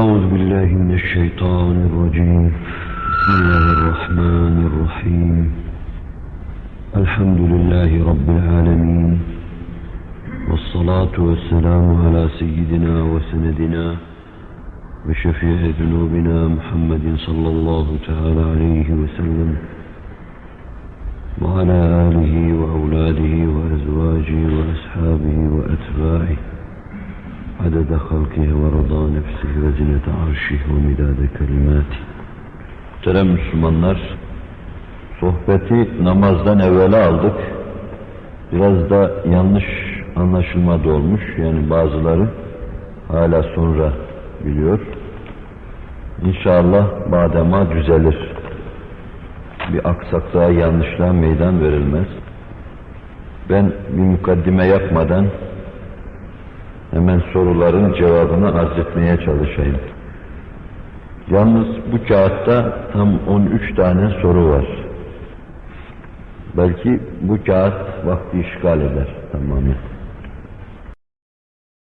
أعوذ بالله من الشيطان الرجيم. بسم الله الرحمن الرحيم. الحمد لله رب العالمين. والصلاة والسلام على سيدنا وسندنا وشفيع ذنوبنا محمد صلى الله تعالى عليه وسلم وعلى آله وأولاده وأزواجه وأصحابه وأتباعه عدد خلقه ورضا nefsi ve zinete arşih ve midade kelimati. Muhterem Müslümanlar, sohbeti namazdan evvela aldık. Biraz da yanlış anlaşılma da olmuş. Yani bazıları hala sonra biliyor. İnşallah badema düzelir. Bir aksaklığa yanlışlığa meydan verilmez. Ben bir mukaddime yapmadan hemen soruların cevabını arz etmeye çalışayım. Yalnız bu kağıtta tam 13 tane soru var. Belki bu kağıt vakti işgal eder tamamen.